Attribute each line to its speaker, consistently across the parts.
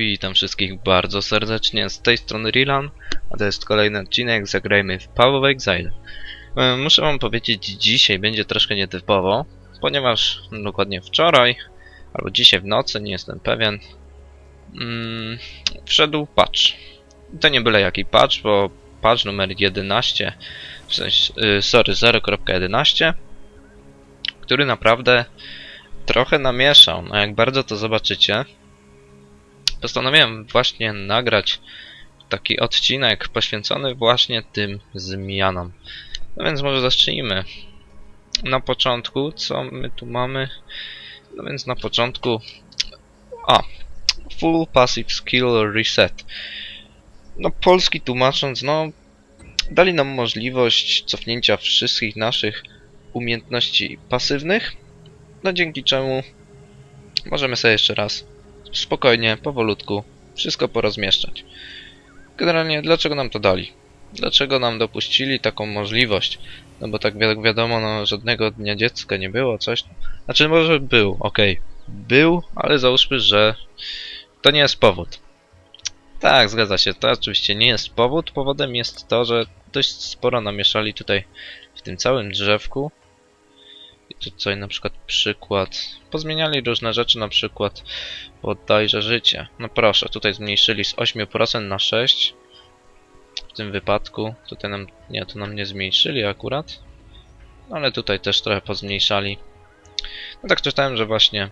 Speaker 1: Witam wszystkich bardzo serdecznie, z tej strony Rilan, a to jest kolejny odcinek Zagrajmy w of Exile. E, Muszę wam powiedzieć, dzisiaj będzie troszkę nietypowo, ponieważ dokładnie wczoraj, albo dzisiaj w nocy, nie jestem pewien, mm, wszedł patch. To nie byle jaki patch, bo patch numer 11, w sensie, y, sorry, 0.11, który naprawdę trochę namieszał. No jak bardzo to zobaczycie, postanowiłem właśnie nagrać taki odcinek poświęcony właśnie tym zmianom. No więc może zacznijmy. Na początku, co my tu mamy? No więc na początku... A, Full Passive Skill Reset. No polski tłumacząc, no dali nam możliwość cofnięcia wszystkich naszych umiejętności pasywnych, no dzięki czemu możemy sobie jeszcze raz spokojnie, powolutku wszystko porozmieszczać. Generalnie dlaczego nam to dali? Dlaczego nam dopuścili taką możliwość? No bo tak wi wiadomo, no żadnego dnia dziecka nie było, coś. Znaczy może był, okej. Był, ale załóżmy, że to nie jest powód. Tak, zgadza się, to oczywiście nie jest powód. Powodem jest to, że dość sporo namieszali tutaj w tym całym drzewku. I tutaj na przykład przykład. Pozmieniali różne rzeczy, na przykład oddajże życie. No proszę, tutaj zmniejszyli z 8% na 6%. W tym wypadku. Tutaj nam, nie, to nam nie zmniejszyli akurat. No ale tutaj też trochę pozmniejszali. No tak czytałem, że właśnie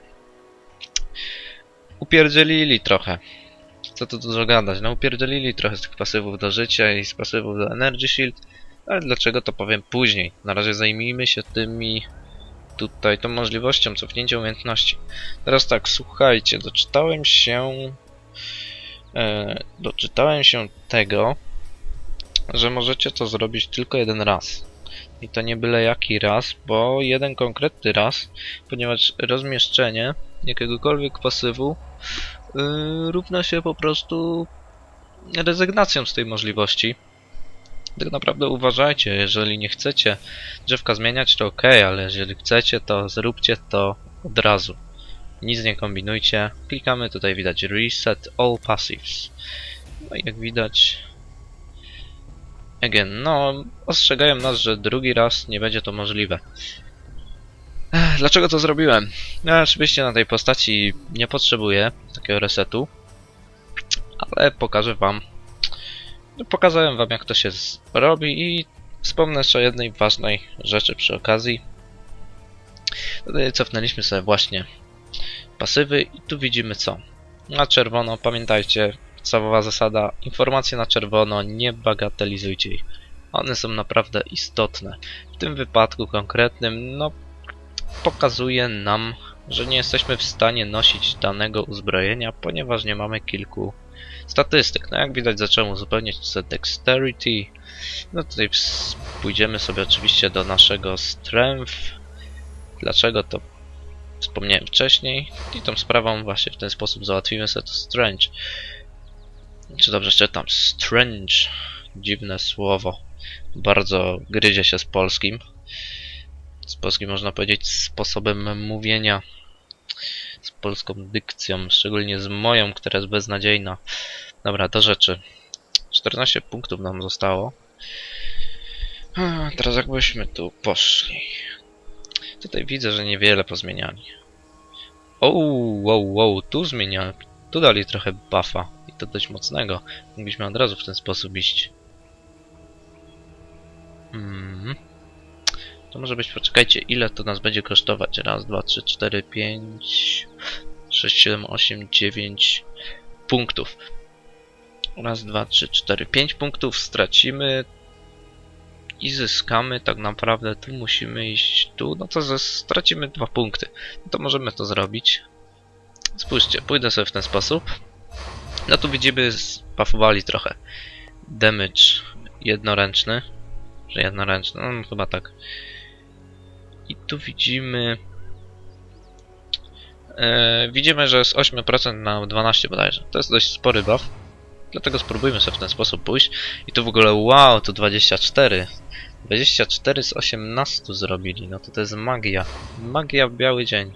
Speaker 1: upierdzielili trochę. Co tu dużo gadać? No upierdzielili trochę z tych pasywów do życia i z pasywów do Energy Shield. Ale dlaczego to powiem później. Na razie zajmijmy się tymi tutaj tą możliwością cofnięcia umiejętności. Teraz tak, słuchajcie, doczytałem się e, doczytałem się tego, że możecie to zrobić tylko jeden raz. I to nie byle jaki raz, bo jeden konkretny raz, ponieważ rozmieszczenie jakiegokolwiek pasywu yy, równa się po prostu rezygnacją z tej możliwości. Tak naprawdę uważajcie, jeżeli nie chcecie drzewka zmieniać, to ok, ale jeżeli chcecie, to zróbcie to od razu. Nic nie kombinujcie. Klikamy, tutaj widać Reset All Passives. No i jak widać... Again, no, ostrzegają nas, że drugi raz nie będzie to możliwe. Dlaczego to zrobiłem? Ja oczywiście na tej postaci nie potrzebuję takiego resetu, ale pokażę wam Pokazałem wam jak to się robi i wspomnę jeszcze o jednej ważnej rzeczy przy okazji. Cofnęliśmy sobie właśnie pasywy i tu widzimy co. Na czerwono, pamiętajcie, podstawowa zasada, informacje na czerwono, nie bagatelizujcie ich. One są naprawdę istotne. W tym wypadku konkretnym, no, pokazuje nam, że nie jesteśmy w stanie nosić danego uzbrojenia, ponieważ nie mamy kilku statystyk. No jak widać zacząłem uzupełniać dexterity. No tutaj pójdziemy sobie oczywiście do naszego strength. Dlaczego to wspomniałem wcześniej. I tą sprawą właśnie w ten sposób załatwimy sobie to strange. Czy dobrze czytam? Strange. Dziwne słowo. Bardzo gryzie się z polskim. Z polskim można powiedzieć sposobem mówienia. Z polską dykcją, szczególnie z moją, która jest beznadziejna. Dobra, do rzeczy. 14 punktów nam zostało. A, Teraz jakbyśmy tu poszli. Tutaj widzę, że niewiele pozmieniali. O, wow, wow, tu zmieniali. Tu dali trochę buffa. I to dość mocnego. Mogliśmy od razu w ten sposób iść. Mhm. To może być, poczekajcie, ile to nas będzie kosztować? Raz, dwa, trzy, cztery, pięć, sześć, siedem, osiem, dziewięć punktów. Raz, dwa, trzy, cztery, pięć punktów stracimy i zyskamy tak naprawdę. Tu musimy iść tu, no to stracimy dwa punkty. No to możemy to zrobić. Spójrzcie, pójdę sobie w ten sposób. No tu widzimy, spafowali trochę. Damage jednoręczny. Że jednoręczny, no chyba tak. I tu widzimy... E, widzimy, że z 8% na 12 bodajże. To jest dość spory buff. Dlatego spróbujmy sobie w ten sposób pójść. I tu w ogóle, wow, to 24. 24 z 18 zrobili, no to to jest magia. Magia w biały dzień.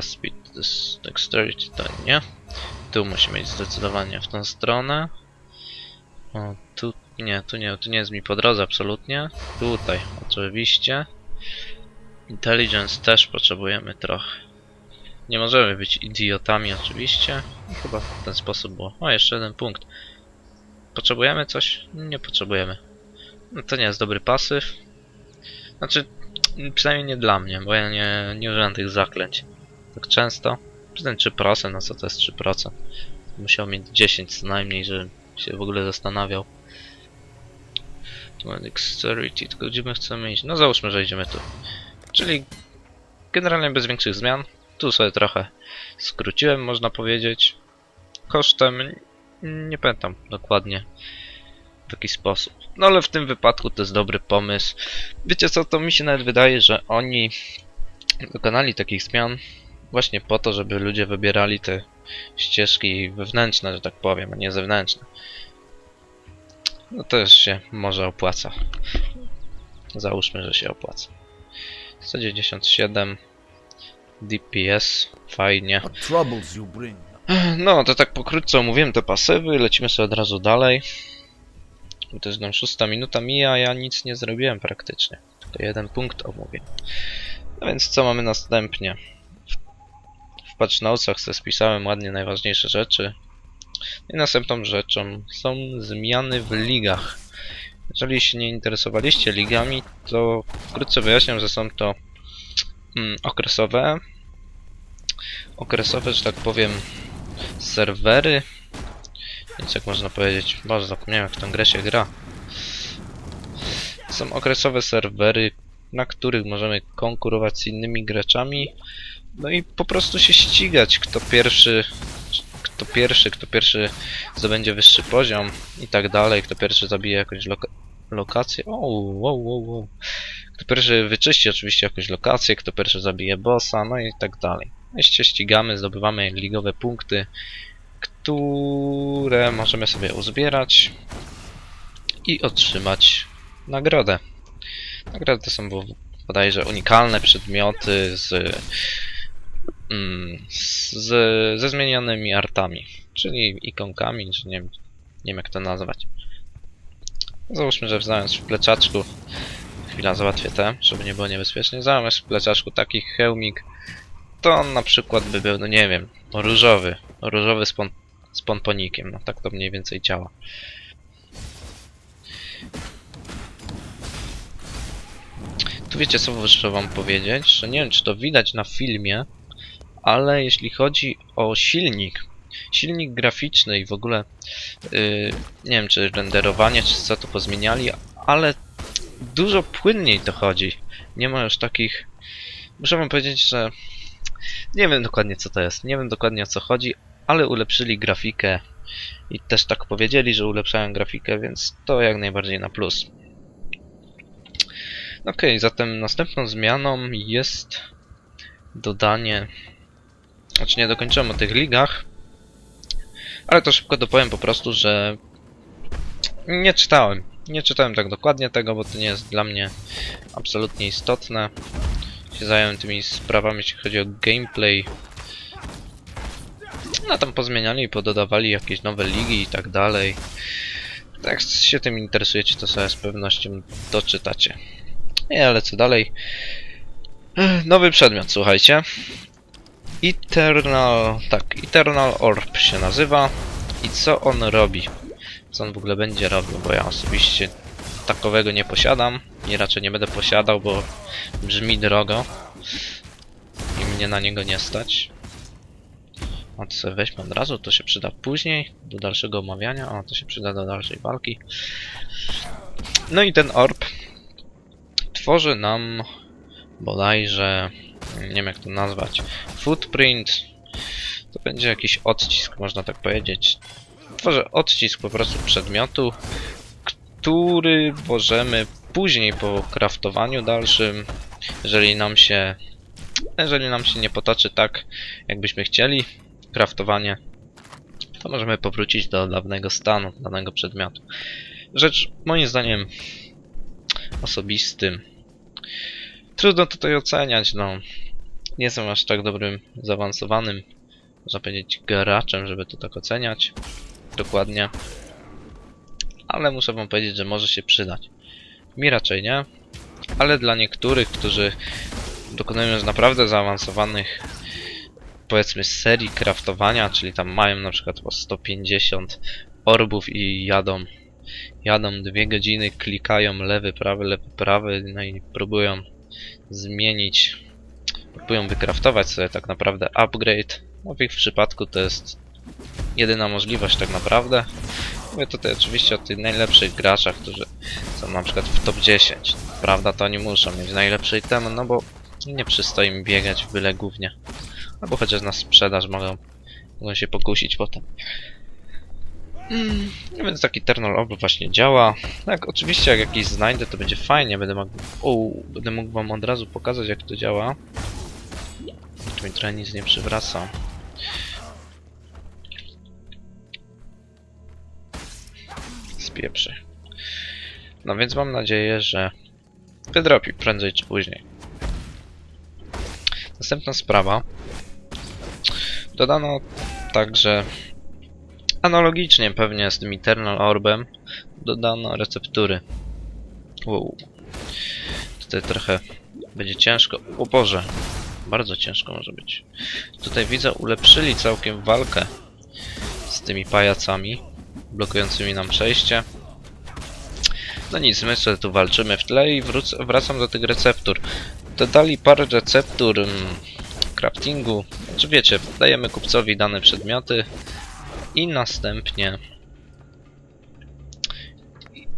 Speaker 1: Speed, to jest dexterity, to nie. tu musimy iść zdecydowanie w tą stronę. O, tu nie, tu nie, tu nie jest mi po drodze absolutnie. Tutaj, oczywiście. Intelligence też potrzebujemy trochę. Nie możemy być idiotami oczywiście. Chyba w ten sposób było. O, jeszcze jeden punkt. Potrzebujemy coś? Nie potrzebujemy. No, to nie jest dobry pasyw. Znaczy, przynajmniej nie dla mnie, bo ja nie, nie używam tych zaklęć tak często. Przy tym 3%, no co to jest 3%? Musiał mieć 10 co najmniej, żebym się w ogóle zastanawiał. Dexterity, tylko gdzie my chcemy iść? No załóżmy, że idziemy tu. Czyli generalnie bez większych zmian. Tu sobie trochę skróciłem, można powiedzieć. Kosztem, nie pamiętam dokładnie w jaki sposób. No ale w tym wypadku to jest dobry pomysł. Wiecie co, to mi się nawet wydaje, że oni dokonali takich zmian właśnie po to, żeby ludzie wybierali te ścieżki wewnętrzne, że tak powiem, a nie zewnętrzne. No też się może opłaca. Załóżmy, że się opłaca. 197 DPS, fajnie. No, to tak pokrótce omówiłem te pasywy, lecimy sobie od razu dalej. To jest nam szósta minuta mija, ja nic nie zrobiłem praktycznie. Tylko jeden punkt omówię. No więc co mamy następnie? W patch notesach sobie spisałem ładnie najważniejsze rzeczy. I następną rzeczą są zmiany w ligach. Jeżeli się nie interesowaliście ligami, to wkrótce wyjaśniam, że są to mm, okresowe, okresowe, że tak powiem, serwery. Więc jak można powiedzieć, boże zapomniałem jak w tę grę się gra. Są okresowe serwery, na których możemy konkurować z innymi graczami. No i po prostu się ścigać, kto pierwszy, kto pierwszy, kto pierwszy zdobędzie wyższy poziom i tak dalej, kto pierwszy zabije jakąś loka lokację. O, wow, wow, wow. Kto pierwszy wyczyści oczywiście jakąś lokację, kto pierwszy zabije bossa, no i tak dalej. No i się ścigamy, zdobywamy ligowe punkty, które możemy sobie uzbierać i otrzymać nagrodę. Nagrody to są bo- bodajże unikalne przedmioty z, z, ze zmienionymi artami, czyli ikonkami, czy nie, nie wiem jak to nazwać. Załóżmy, że znając w pleczaczku, chwila załatwię te, żeby nie było niebezpiecznie, zamiast w pleczaczku taki hełmik, to on na przykład by był, no nie wiem, różowy, różowy z, pon z pomponikiem, no tak to mniej więcej działa. Tu wiecie co muszę wam powiedzieć, że nie wiem czy to widać na filmie, ale jeśli chodzi o silnik, silnik graficzny i w ogóle yy, nie wiem czy renderowanie, czy co to pozmieniali, ale dużo płynniej to chodzi. Nie ma już takich... Muszę wam powiedzieć, że nie wiem dokładnie co to jest, nie wiem dokładnie o co chodzi, ale ulepszyli grafikę i też tak powiedzieli, że ulepszają grafikę, więc to jak najbardziej na plus. Okej, zatem następną zmianą jest dodanie... Znaczy nie dokończyłem o tych ligach, ale to szybko dopowiem po prostu, że nie czytałem. Nie czytałem tak dokładnie tego, bo to nie jest dla mnie absolutnie istotne. Się zająłem tymi sprawami, jeśli chodzi o gameplay. No tam pozmieniali, pododawali jakieś nowe ligi i tak dalej. Jak się tym interesujecie, to sobie z pewnością doczytacie. Nie, ale co dalej? Nowy przedmiot, słuchajcie. Eternal... tak, Eternal Orb się nazywa. I co on robi? Co on w ogóle będzie robił, bo ja osobiście takowego nie posiadam. I raczej nie będę posiadał, bo brzmi drogo. I mnie na niego nie stać. O, to sobie weźmy od razu, to się przyda później, do dalszego omawiania. O, to się przyda do dalszej walki. No i ten orb tworzy nam bodajże, nie wiem jak to nazwać, footprint. To będzie jakiś odcisk, można tak powiedzieć. Tworzy odcisk po prostu przedmiotu, który możemy później po kraftowaniu dalszym, jeżeli nam się jeżeli nam się nie potoczy tak, jakbyśmy chcieli, kraftowanie, to możemy powrócić do dawnego stanu danego przedmiotu. Rzecz moim zdaniem osobistym. Trudno tutaj oceniać, no. Nie jestem aż tak dobrym, zaawansowanym można powiedzieć, graczem, żeby to tak oceniać dokładnie. Ale muszę wam powiedzieć, że może się przydać. Mi raczej nie, ale dla niektórych, którzy dokonują już naprawdę zaawansowanych powiedzmy serii craftowania, czyli tam mają na przykład po 150 orbów i jadą jadą dwie godziny, klikają lewy, prawy, lewy, prawy, no i próbują zmienić, próbują wykraftować sobie tak naprawdę upgrade. No w ich przypadku to jest jedyna możliwość tak naprawdę. Mówię tutaj oczywiście o tych najlepszych graczach, którzy są na przykład w top 10. Prawda, to oni muszą mieć najlepsze itemy, no bo nie przystoi im biegać w byle głównie. Albo chociaż na sprzedaż mogą, mogą się pokusić potem. Mm, no więc taki Eternal Orb właśnie działa. Tak, oczywiście jak jakiś znajdę, to będzie fajnie. Będę mógł, o, będę mógł wam od razu pokazać jak to działa. Tu mi trochę nic nie przywraca. Spieprzy. No więc mam nadzieję, że wydropi prędzej czy później. Następna sprawa. Dodano także analogicznie pewnie z tym Eternal Orbem dodano receptury. Wow. Tutaj trochę będzie ciężko. O Boże, bardzo ciężko może być. Tutaj widzę ulepszyli całkiem walkę z tymi pajacami blokującymi nam przejście. No nic, my sobie tu walczymy w tle i wrócę, wracam do tych receptur. Dodali parę receptur mm, craftingu. Znaczy wiecie, dajemy kupcowi dane przedmioty i następnie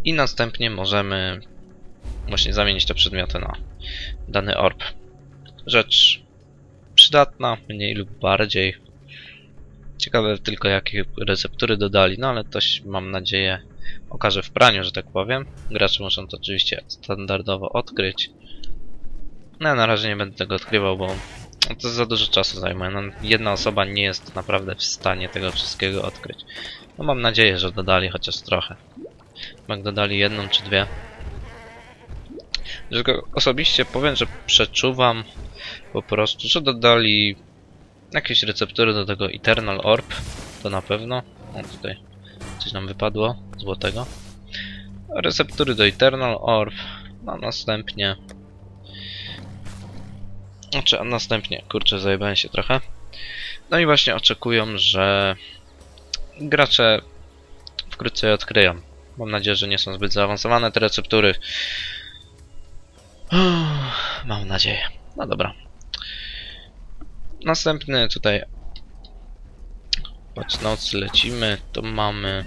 Speaker 1: i następnie możemy właśnie zamienić te przedmioty na dany orb. Rzecz przydatna, mniej lub bardziej. Ciekawe tylko jakie receptury dodali, no ale to się, mam nadzieję okaże w praniu, że tak powiem. Gracze muszą to oczywiście standardowo odkryć. No ja na razie nie będę tego odkrywał, bo to za dużo czasu zajmuje. No, jedna osoba nie jest naprawdę w stanie tego wszystkiego odkryć. No mam nadzieję, że dodali chociaż trochę. Jak dodali jedną czy dwie. Tylko osobiście powiem, że przeczuwam po prostu, że dodali jakieś receptury do tego Eternal Orb. To na pewno. O tutaj coś nam wypadło złotego. Receptury do Eternal Orb. No następnie znaczy, a następnie, kurczę, zajebałem się trochę. No i właśnie oczekują, że gracze wkrótce je odkryją. Mam nadzieję, że nie są zbyt zaawansowane te receptury. Mam nadzieję. No dobra. Następny tutaj Patrz nocy lecimy, to mamy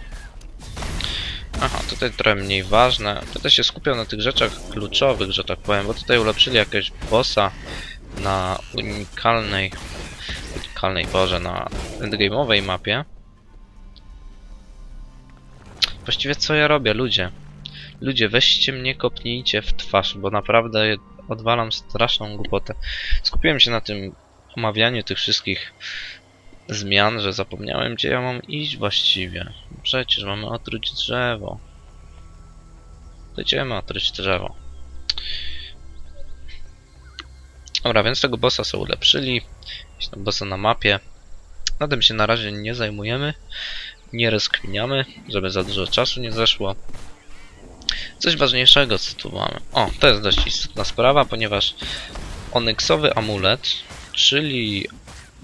Speaker 1: Aha, tutaj trochę mniej ważne. Będę się skupiał na tych rzeczach kluczowych, że tak powiem, bo tutaj ulepszyli jakiegoś bossa na unikalnej, unikalnej Boże, na endgame'owej mapie. Właściwie co ja robię, ludzie? Ludzie, weźcie mnie, kopnijcie w twarz, bo naprawdę odwalam straszną głupotę. Skupiłem się na tym omawianiu tych wszystkich zmian, że zapomniałem gdzie ja mam iść właściwie. Przecież mamy otruć drzewo. Będziemy otruć drzewo. Dobra, więc tego bossa sobie ulepszyli. Jest tam bossa na mapie. Na tym się na razie nie zajmujemy. Nie rozkminiamy, żeby za dużo czasu nie zeszło. Coś ważniejszego co tu mamy. O, to jest dość istotna sprawa, ponieważ onyksowy amulet, czyli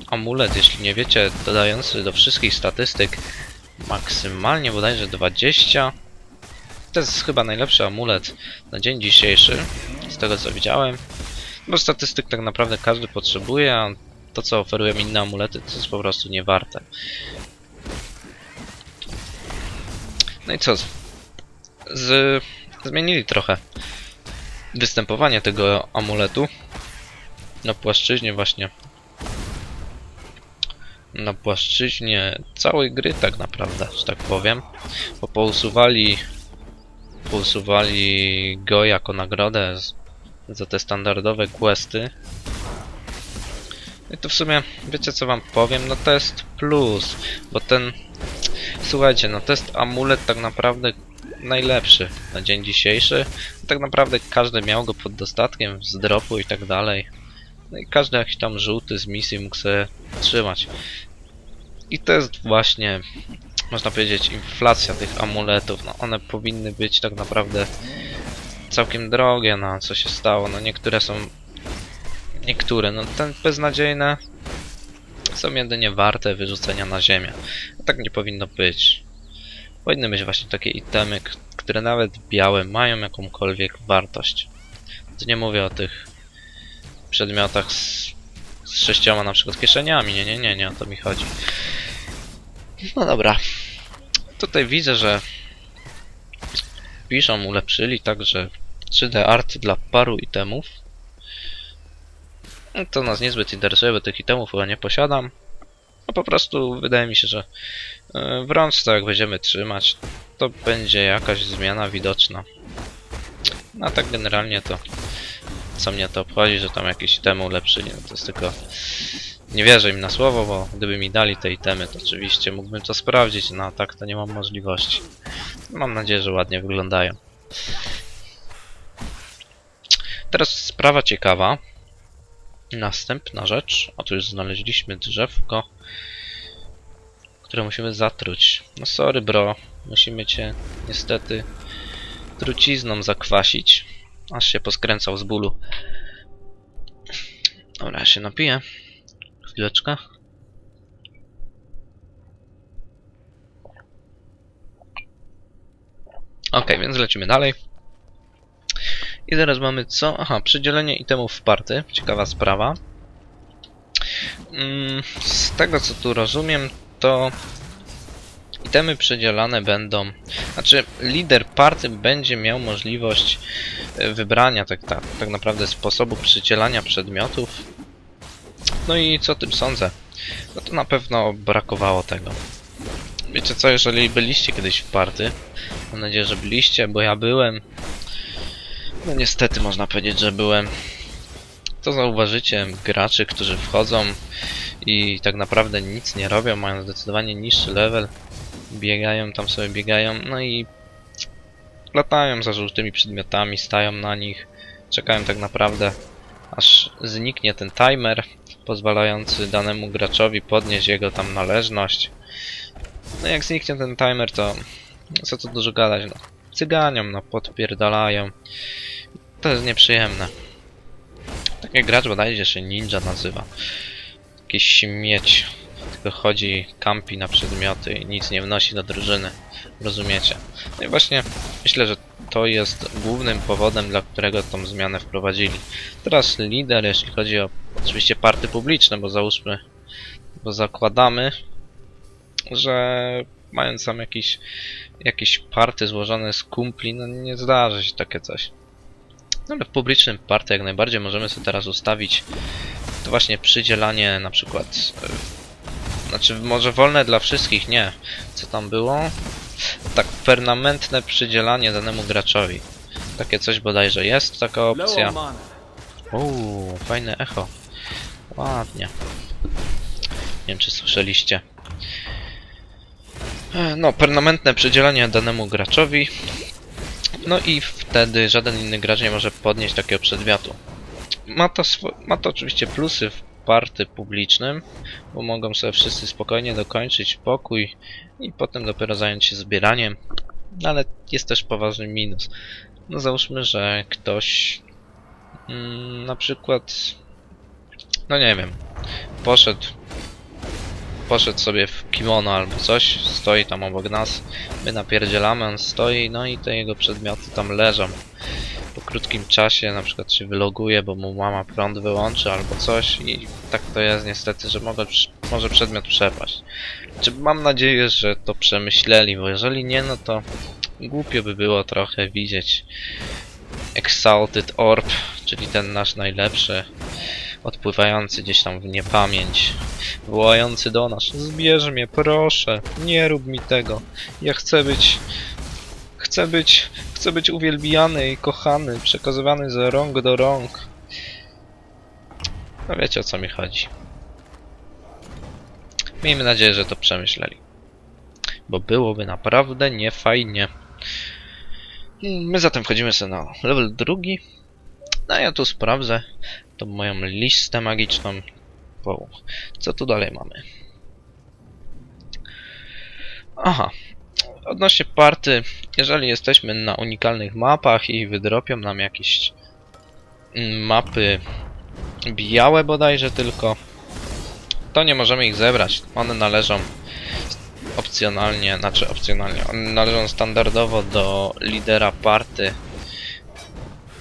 Speaker 1: amulet, jeśli nie wiecie, dodający do wszystkich statystyk maksymalnie bodajże 20. To jest chyba najlepszy amulet na dzień dzisiejszy, z tego co widziałem. Bo statystyk tak naprawdę każdy potrzebuje, a to co oferują inne amulety to jest po prostu niewarte. No i co? Z... Zmienili trochę występowanie tego amuletu na płaszczyźnie właśnie na płaszczyźnie całej gry tak naprawdę, że tak powiem, bo pousuwali pousuwali go jako nagrodę za te standardowe questy. I to w sumie, wiecie co wam powiem, no to jest plus, bo ten, słuchajcie, no to jest amulet tak naprawdę najlepszy na dzień dzisiejszy. Tak naprawdę każdy miał go pod dostatkiem z dropu i tak dalej. No i każdy jakiś tam żółty z misji mógł sobie trzymać. I to jest właśnie, można powiedzieć, inflacja tych amuletów. No, one powinny być tak naprawdę całkiem drogie, no co się stało. No niektóre są. Niektóre, no te beznadziejne są jedynie warte wyrzucenia na ziemię. A tak nie powinno być. Powinny być właśnie takie itemy, które nawet białe mają jakąkolwiek wartość. To nie mówię o tych przedmiotach z, z sześcioma na przykład kieszeniami. Nie, nie, nie, nie o to mi chodzi. No dobra. Tutaj widzę, że piszą, ulepszyli także 3D art dla paru itemów. No To nas niezbyt interesuje, bo tych itemów chyba nie posiadam. No po prostu wydaje mi się, że e, w rączce jak będziemy trzymać, to będzie jakaś zmiana widoczna. No a tak generalnie to co mnie to obchodzi, że tam jakieś itemy ulepszyli, no to jest tylko... Nie wierzę im na słowo, bo gdyby mi dali te itemy, to oczywiście mógłbym to sprawdzić, no a tak to nie mam możliwości. Mam nadzieję, że ładnie wyglądają. Teraz sprawa ciekawa. Następna rzecz. O, tu już znaleźliśmy drzewko, które musimy zatruć. No sorry bro, musimy cię niestety trucizną zakwasić. Aż się poskręcał z bólu. Dobra, ja się napiję. Chwileczkę. Ok, więc lecimy dalej. I teraz mamy co? Aha, przydzielenie itemów w party. Ciekawa sprawa. Mm, z tego co tu rozumiem, to itemy przydzielane będą. Znaczy, lider party będzie miał możliwość e, wybrania tak, tak, tak naprawdę sposobu przydzielania przedmiotów. No i co tym sądzę? No to na pewno brakowało tego. Wiecie co, jeżeli byliście kiedyś w party, mam nadzieję, że byliście, bo ja byłem. No niestety można powiedzieć, że byłem. To zauważycie graczy, którzy wchodzą i tak naprawdę nic nie robią, mają zdecydowanie niższy level, biegają tam sobie, biegają, no i latają za żółtymi przedmiotami, stają na nich, czekają tak naprawdę aż zniknie ten timer pozwalający danemu graczowi podnieść jego tam należność. No jak zniknie ten timer, to co tu dużo gadać, no cyganią, no podpierdalają. To jest nieprzyjemne. Taki gracz bodajże się ninja nazywa. Jakiś śmieć. Tylko chodzi, kampi na przedmioty i nic nie wnosi do drużyny. Rozumiecie? No i właśnie myślę, że to jest głównym powodem, dla którego tą zmianę wprowadzili. Teraz lider, jeśli chodzi o oczywiście party publiczne, bo załóżmy, bo zakładamy, że mając tam jakiś, jakieś party złożone z kumpli, no nie zdarzy się takie coś. No ale w publicznym party jak najbardziej możemy sobie teraz ustawić to właśnie przydzielanie na przykład e, znaczy może wolne dla wszystkich, nie. Co tam było? Tak, permanentne przydzielanie danemu graczowi. Takie coś bodajże jest, taka opcja. Uuu, fajne echo. Ładnie. Nie wiem, czy słyszeliście. No, permanentne przydzielanie danemu graczowi. No i wtedy żaden inny gracz nie może podnieść takiego przedmiotu. Ma to, ma to oczywiście plusy w party publicznym, bo mogą sobie wszyscy spokojnie dokończyć pokój i potem dopiero zająć się zbieraniem. Ale jest też poważny minus. No załóżmy, że ktoś mm, na przykład no nie wiem poszedł poszedł sobie w kimono albo coś, stoi tam obok nas, my napierdzielamy, on stoi, no i te jego przedmioty tam leżą. Po krótkim czasie na przykład się wyloguje, bo mu mama prąd wyłączy albo coś i tak to jest niestety, że może, może przedmiot przepaść. Czy mam nadzieję, że to przemyśleli, bo jeżeli nie, no to głupio by było trochę widzieć Exalted Orb, czyli ten nasz najlepszy, odpływający gdzieś tam w niepamięć, wołający do nas, zbierz mnie, proszę, nie rób mi tego, ja chcę być, chcę być, chcę być uwielbiany i kochany, przekazywany z rąk do rąk. No wiecie o co mi chodzi. Miejmy nadzieję, że to przemyśleli. Bo byłoby naprawdę niefajnie. My zatem wchodzimy sobie na level drugi. No ja tu sprawdzę tą moją listę magiczną. Wow. Co tu dalej mamy? Aha. Odnośnie party, jeżeli jesteśmy na unikalnych mapach i wydropią nam jakieś mm, mapy białe bodajże tylko, to nie możemy ich zebrać. One należą opcjonalnie, znaczy opcjonalnie, one należą standardowo do lidera party.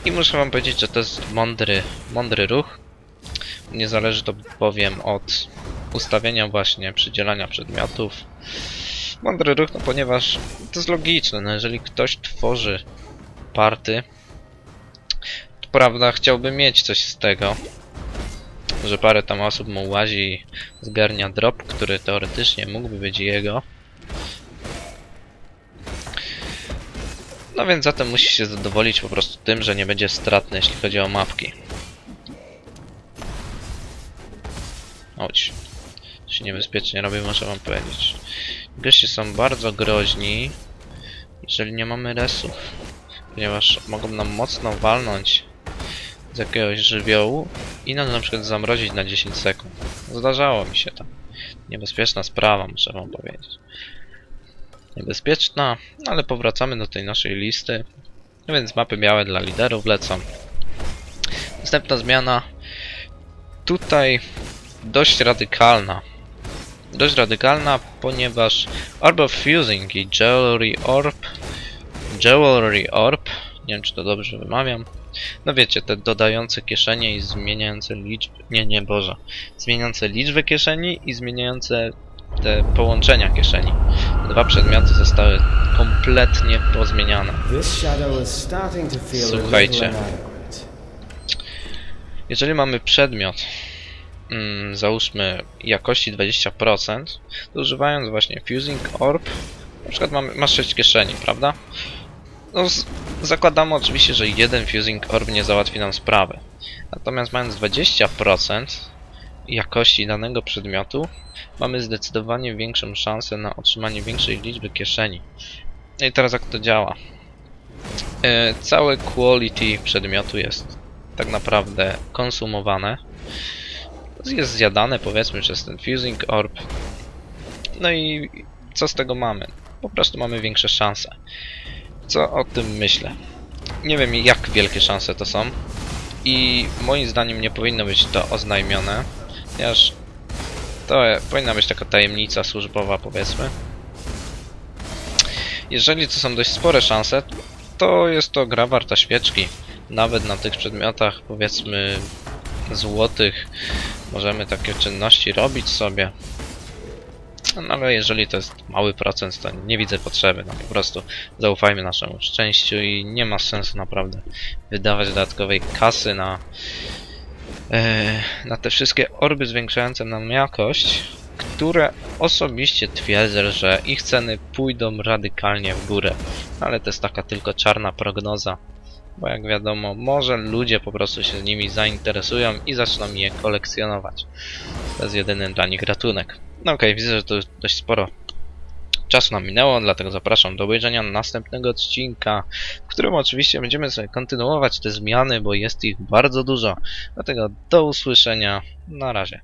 Speaker 1: I muszę wam powiedzieć, że to jest mądry, mądry ruch. Nie zależy to bowiem od ustawienia właśnie przydzielania przedmiotów. Mądry ruch, no ponieważ to jest logiczne, no jeżeli ktoś tworzy party, to prawda chciałby mieć coś z tego, że parę tam osób mu łazi i zgarnia drop, który teoretycznie mógłby być jego. No więc zatem musi się zadowolić po prostu tym, że nie będzie stratny, jeśli chodzi o mapki. Chodź. To się niebezpiecznie robi, muszę wam powiedzieć. Goście są bardzo groźni, jeżeli nie mamy resów. Ponieważ mogą nam mocno walnąć z jakiegoś żywiołu i nas na przykład zamrozić na 10 sekund. Zdarzało mi się to. Niebezpieczna sprawa, muszę wam powiedzieć. Niebezpieczna, no ale powracamy do tej naszej listy. No więc mapy białe dla liderów lecą. Następna zmiana. Tutaj dość radykalna. Dość radykalna, ponieważ Orb of Fusing i Jewelry Orb Jewelry Orb nie wiem czy to dobrze wymawiam no wiecie, te dodające kieszenie i zmieniające liczby nie, nie, Boże zmieniające liczbę kieszeni i zmieniające te połączenia kieszeni dwa przedmioty zostały kompletnie pozmieniane Słuchajcie. Jeżeli mamy przedmiot, mm, załóżmy jakości 20%, to używając właśnie Fusing Orb, na przykład mamy, masz 6 kieszeni, prawda? No, zakładamy oczywiście, że jeden Fusing Orb nie załatwi nam sprawy. Natomiast mając 20% jakości danego przedmiotu, mamy zdecydowanie większą szansę na otrzymanie większej liczby kieszeni. No i teraz jak to działa? E, całe quality przedmiotu jest tak naprawdę konsumowane. Jest zjadane powiedzmy przez ten Fusing Orb. No i co z tego mamy? Po prostu mamy większe szanse. Co o tym myślę? Nie wiem jak wielkie szanse to są. I moim zdaniem nie powinno być to oznajmione. Ponieważ to powinna być taka tajemnica służbowa powiedzmy. Jeżeli to są dość spore szanse, to jest to gra warta świeczki. Nawet na tych przedmiotach, powiedzmy, złotych, możemy takie czynności robić sobie. No ale jeżeli to jest mały procent, to nie widzę potrzeby. No po prostu zaufajmy naszemu szczęściu i nie ma sensu naprawdę wydawać dodatkowej kasy na, na te wszystkie orby zwiększające nam jakość, które osobiście twierdzę, że ich ceny pójdą radykalnie w górę. Ale to jest taka tylko czarna prognoza. Bo jak wiadomo, może ludzie po prostu się z nimi zainteresują i zaczną je kolekcjonować. To jest jedyny dla nich ratunek. No okej, widzę, że to dość sporo czasu nam minęło, dlatego zapraszam do obejrzenia następnego odcinka, w którym oczywiście będziemy sobie kontynuować te zmiany, bo jest ich bardzo dużo. Dlatego do usłyszenia. Na razie.